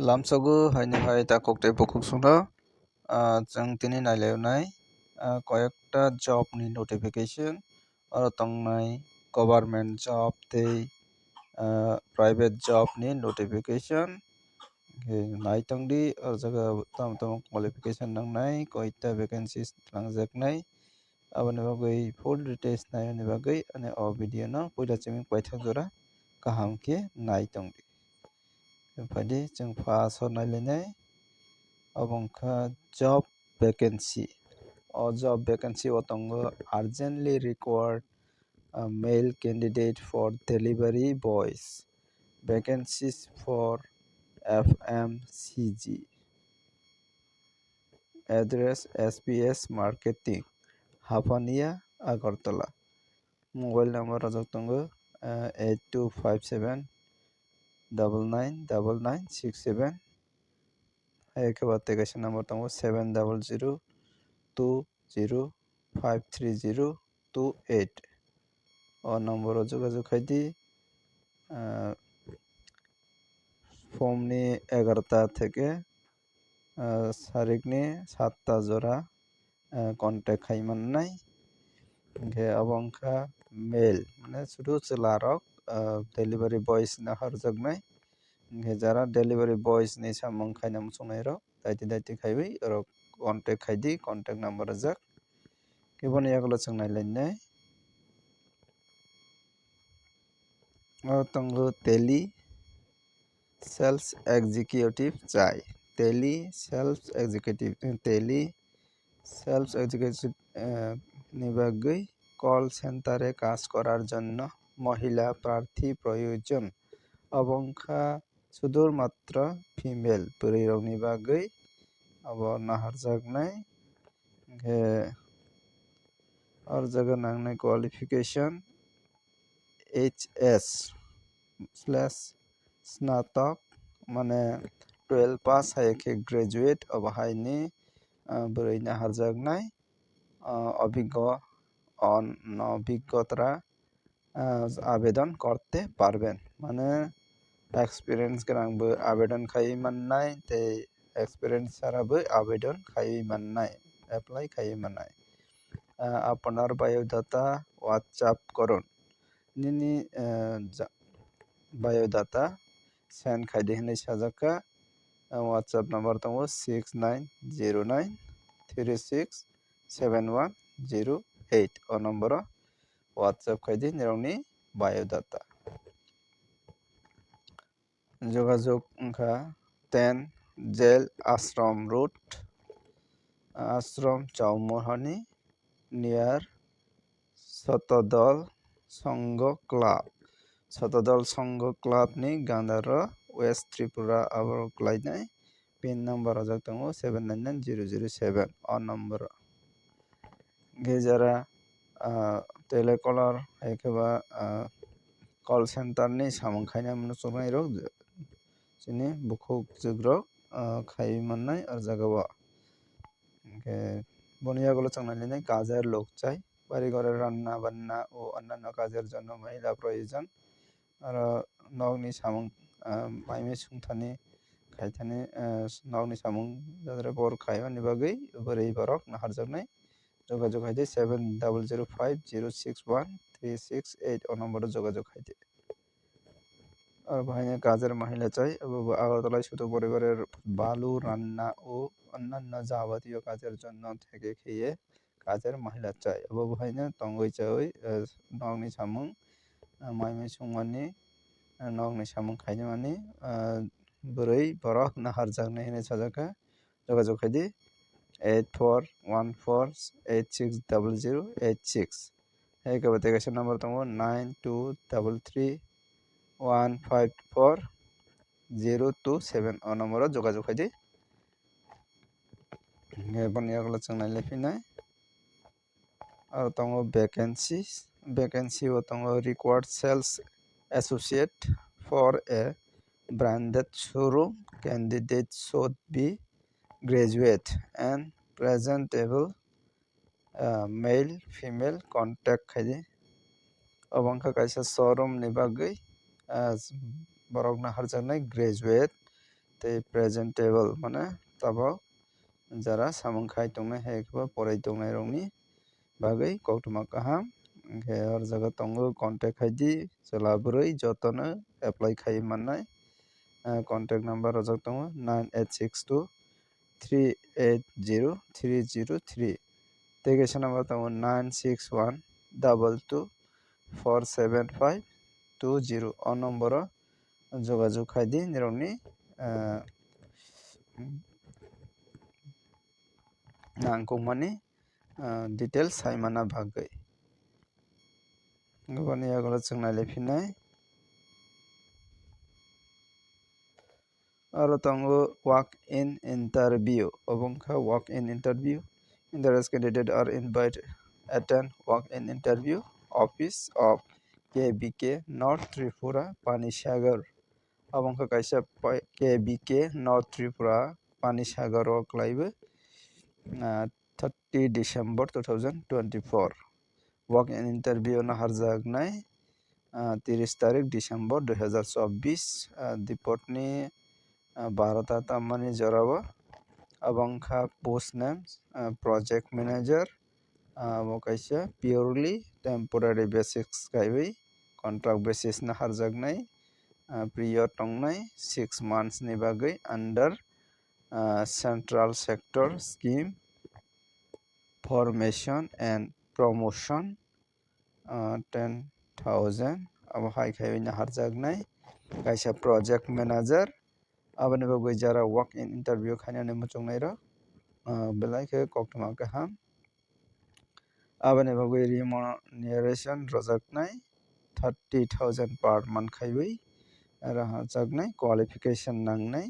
Hai ta koktai bokuk sungno chong tini nailaionai কয়েকটা job government job tei private job ni notification nai tongdi o jaga tamo tamo qualification nangnai koita vacancies langjaknai aboni bagui full details nainani bagui o video no puila chiming paithak jora kaham khe nai tongdi baidi chong first o nailainai obo wngkha job vacancy o job vacancy o tongo urgently required male candidate for delivery boys vacancies for FMCG address SPS marketing Hapania Agartala mobile number rojak tongo 8257 double nine double nine six seven একেবার থেকে নম্বর নম্বর seven double zero two zero five three zero two eight ও নম্বর যোগাযোগ হয়েছি ফর্মনি এগারোটা থেকে সারিকনি সাতটা জোড়া contact high মান নাই। ঘে অবংখা মেল মানে শুধু চলারক ಡೆಲಿವರಿ ಬಾಯ್ಸ್ನ ಹರ್ಜಾಗ್ನೈ ಹಿಂಗೆ ಜರ ಡೆಲಿವರಿ ಬಾಯ್ಸ್ ನಿ ಸಾಮಂಗ್ ಖಾಯ್ನ ಮುಸುಂಗೈರ দায়িত্ব দায়িত্ব খাইবি ওর কন্ট্যাক্ট খাই দিই কন্ট্যাক্ট নাম্বার যাক কেবল ইয়াগুলো চাংনাই লাইনাই তঙ্গ তেলি সেলস এক্সিকিউটিভ চাই তেলি সেলস এক্সিকিউটিভ তেলি সেলস এক্সিকিউটিভ নিবাগই কল সেন্টারে কাজ করার জন্য মহিলা প্রার্থী প্রয়োজন অবংখা শুধুমাত্র ফিমেল পরিরংনি বাগৈ अब नाहरजागनाय और जगह नांगनाय क्वालिफिकेशन एच एस स्लैश স্নাতক মানে টুয়েলভ পাস হাইকে গ্রাজুয়েট অবহাইনি বরৈনা হারজাগনাই অভিজ্ঞ অভিজ্ঞতারা আবেদন করতে পারবেন। মানে এক্সপিরিয়েন্স গ্রাংবো আবেদন খাই মাননাই তে এক্সপিরিয়েন্স ছাড়াবো, আবেদন খাই মাননাই অ্যাপ্লাই খাই মাননাই আপনার বায়োডাটা হোয়াটসঅ্যাপ করুন। নিনি বায়োডাটা সেন্ড খাইদে হनै সাজাকা। হোয়াটসঅ্যাপ নাম্বার তো six nine zero' nine three six seven one zero' eight অ নম্বৰৰ হোয়াটসঅ্যাপ নিরমনি বায়োদাতা যোগাযোগ সংখ্যা তেন jail, Ashram route Ashram Chowmuhani near Satadal Sangha club. Satadal Sangha ক্লাবনি গান্ধার, ওয়েস্ট ত্রিপুরা আবার ক্লাইনাই পিন নম্বর অজাক দङ seven nine nine zero zero seven अ number गेजेरा තෙලේ කොලර් ඒකව কল সেন্টারনি সামং খাইনা মনে চলাই রক চিনি, বুকুক, জুগ্র খাই মাননাই আর জাগাবা। ওকে বনিয়া গুলো চাংনাইলে নাই, কাজের লোক চাই বাড়ি ঘরের রান্না বান্না ও অন্যান্য কাজের জন্য মহিলা প্রয়োজন। আর, নগনি সামং মাইমে সুংথানি খাইথানি নগনি সামং যাদের বর খাইবানি বাগৈ উপরে এই বরক নাহার জন্যই যোগাযোগ হাইতে seven double zero five zero six one three six eight ও নম্বরে যোগাযোগ হাইতে আর ভাইনে কাজের মহিলা চাই আগরতলায় শুধু পরিবারের বালু, রান্না ও অন্যান্য যাবতীয় কাজের জন্য থেকে খেয়ে কাজের মহিলা চাই। এবং ভাইনে তঙ্গই চাই নগনি সামুং maimai sungmani nokni samung khainimani bwrwi borok naharjaknai hinui sajaka jogajoग khaidi eight four one four eight six double zero eight six ekaba tekasa number tongo nine two double three one five four zero two seven o number o jogajoग khaidi boni yagulo chung nailaifinai aro tongo vacancies vacancy o tongo required sales associate for graduate and presentable uh, male female contact khaidi obangkha kaisa showroom ni bagui borok na harjaknai graduate tei presentable mane tabok jara samung khai tongnai hai kebo porai tongnai rokni bagui koktoma kaham hingke o jaga tongo contact id chela boroi jotono apply khai mannai contact number rojak tongo nine eight six eight zero three zero three tei kaisa number tongo nine six one double two four seven five two zero o number o যোগাযোগ খাই দি নিরংনি nangkukmani details saimana bagui gobani yagola chwng nailaiphina aro tongo walk in interview obo wngkha walk in interview interested candidate are invited attend walk in interview office of KBK North Tripura Panisagar abo wngkha kaisa KBK North Tripura Panisagar o khlaibu thirty December two thousand twenty four walk in interview নাহারজাগনাই তিরিশ তারিখ ডিসেম্বর দুই হাজার চব্বিশ দিপটনি বারোটা তাম্মানি জরাবো post names project manager abo kaisa purely temporary basis kaiwi contract basis na harjaknai period tongnai 6 months ni bagui under central sector scheme formation and promotion ten thousand abo hai khai na harjaknai kaisa project manager aboni bagui jara walk in interview khainani muchungnai rok belai ke khe koktoma kaham aboni bagui remuneration rojaknai thirty thousand per month khaiwi rajaknai qualification nangnai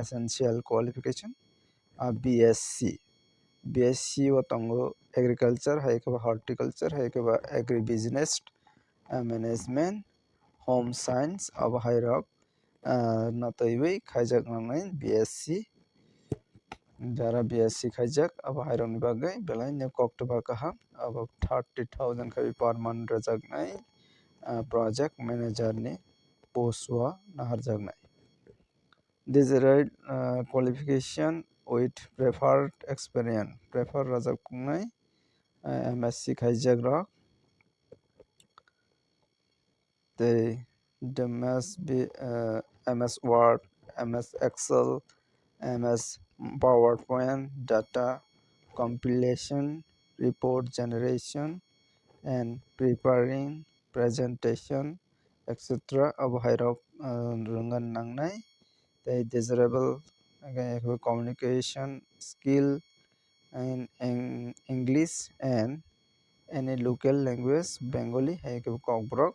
essential qualification BSc BSc o tongo agriculture hai khe horticulture hai khe agri business management home science abo rok nataiwi khaijak nangnai BSc jara BSc khaijak abo hai rok ni bagui belai no koktoma kaham abo thirty thousand khai per month rajaknai project manager ni post o naharjaknai desired qualification with preferred experience prefer rajaknai MSc khaijak rok M S Word M S Excel M S PowerPoint data compilation, report generation, and preparing presentation, etc. of Hirop Rungan Nangnai. The desirable communication skill in, in English and any local language, Bengali, Haikubrok,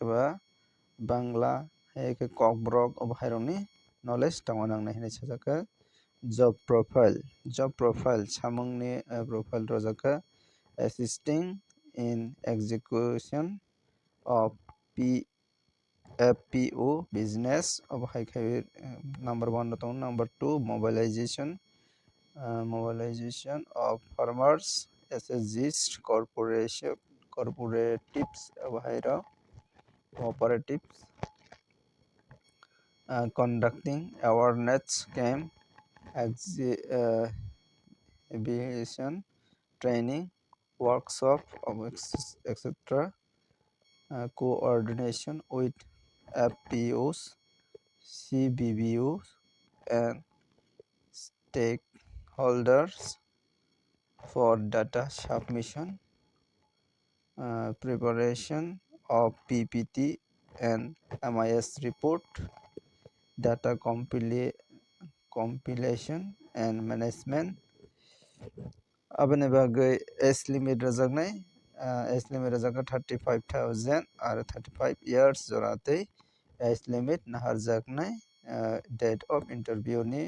ba Bangla hai khe kokborok abo hai rok ni knowledge tongo nangnai hinui sajak job profile job profile samung ni profile rojaka assisting in execution of P FPO business hai khai number 1 tongo number 2 mobilization Mobilization of farmers, assist corporation cooperatives ভাইরা cooperatives uh, conducting awareness camp exhibition uh, training workshop etc uh, coordination with FPOs CBBOs and stake holders for data submission uh, preparation of PPT and MIS report data compila compilation and management আপনি ভাগে age limit রাজাকনাই age limit রাজাকা thirty five thousand আর thirty five years জোড়াতেই age limit date of interview ni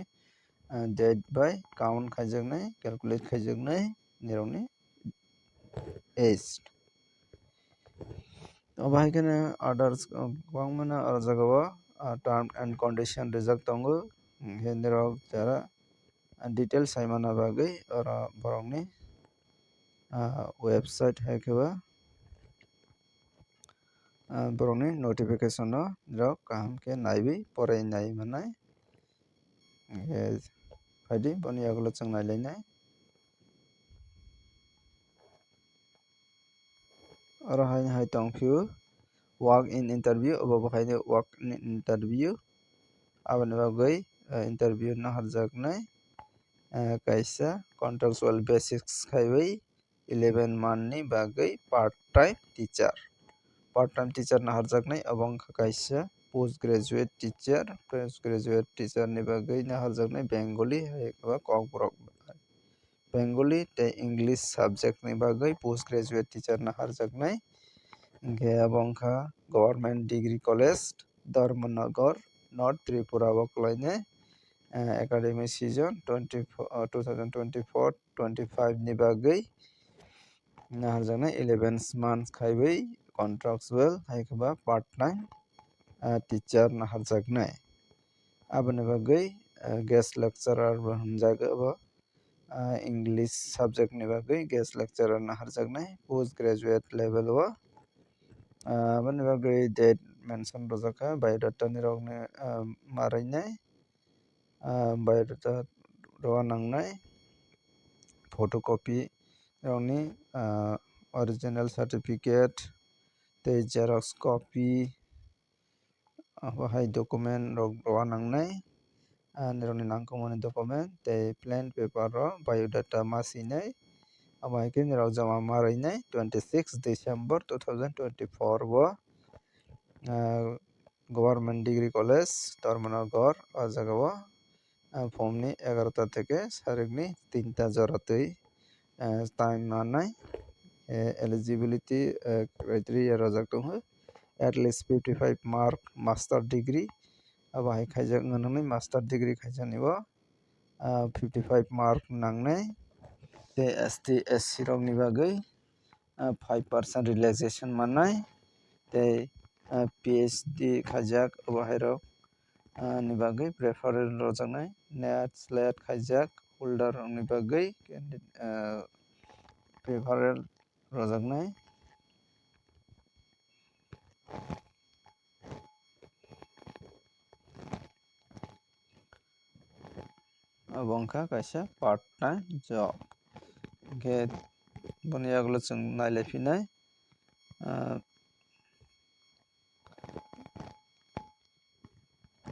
divide by count ખાઈ જગ્યાએ calculate ખાઈ જગ્યાએ નિરવને એસ્ટ તો ભાઈ કેને ઓર્ડર્સ કોંગમના અરજગવા ટર્મ એન્ડ કન્ડિશન રિઝલ્ટ તંગો હેન્દ્રવ તારા वेबसाइट সাইমানা বাগৈ আর বরংনি ওয়েবসাইট হেকেবা বরংনি নোটিফিকেশন র কাহামকে নাইবি পরে নাই মানে manai hingke paidi boni yagulo chung nailainai oro haino hai tongphio walk in interview obo bo kaisa walk in interview aboni bagoi interview naharjaknai kaisa contractual basis khaiui eleven month ni bagui part time teacher part time teacher naharjaknai obo wngkha kaisa post graduate teacher post graduate teacher ni bagui naharjaknai bengali hai eba kok borok bengali tei english subject ni bagui post graduate teacher naharjaknai hingke abo wngkha government degree college dharmanagar north tripura o kwlainai academic season twenty two thousand twenty four twenty five ni bagui naharjaknai eleven months khaiui contractual hai khe part time teacher naharjaknai aboni bagui guest lecturer bo himjago obo english subject ni bagui guest lecturer naharjaknai post graduate level o aboni bagui date mention rijaka biodata ni ni ma rainai biodata roha nangnai photocopy rok ni original certificate tei xerox copy abo hai document rok roha nangnai nirok ni nangkukmani document tei plain paper o biodata ma sinai abo hai khe nirok jama ma rainai twenty six december two thousand twenty four o government degree college dharmanagar o jaga o form ni egarota theke sarik ni tinta joratui nanai eligibility criteria rojak tongo at least fifty five mark master degree abo hai khaijak wngmani master degree khaijaknai o fifty five mark nangnai tei st sc rok ni bagui five percent relaxation mannai tei phd khaijak abo hai rok ni bagui preferred rojaknai net part time job hingke boni yagulo chung nailaiphinai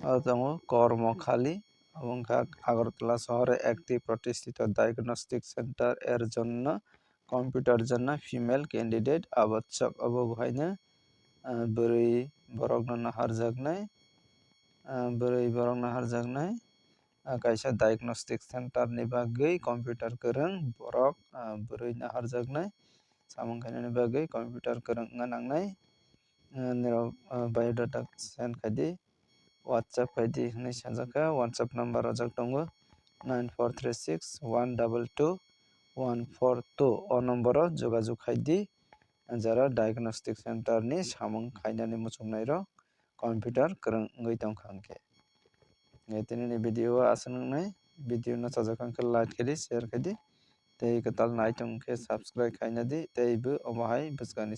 o tongo kormokali obo wngkha agartala শহরে একটি প্রতিষ্ঠিত diagnostic center এর জন্য computer জন্য female candidate আবশ্যক obo haino bwrwi borok no naharjaknai bwrwi borok naharjaknai kaisa diagnostic center ni bagui computer kwrwng borok bwrwi naharjaknai samung kainani bagui computer kwrwng wngna nangnai nirok biodata send khai di whatsapp khai di hinui sajaka whatsapp number rojak tongo nine four three six one double two one four two o number o jogajuk khai di jara diagnostic center ni samung khainani muchungnai rok computer kwrwng wngui tongkha hingke tini ni video o asuk nangnai video no chajak hongkhe like khai di share khai di tei kwtal naitung khe subscribe khaina di tei bo omo hai bwskang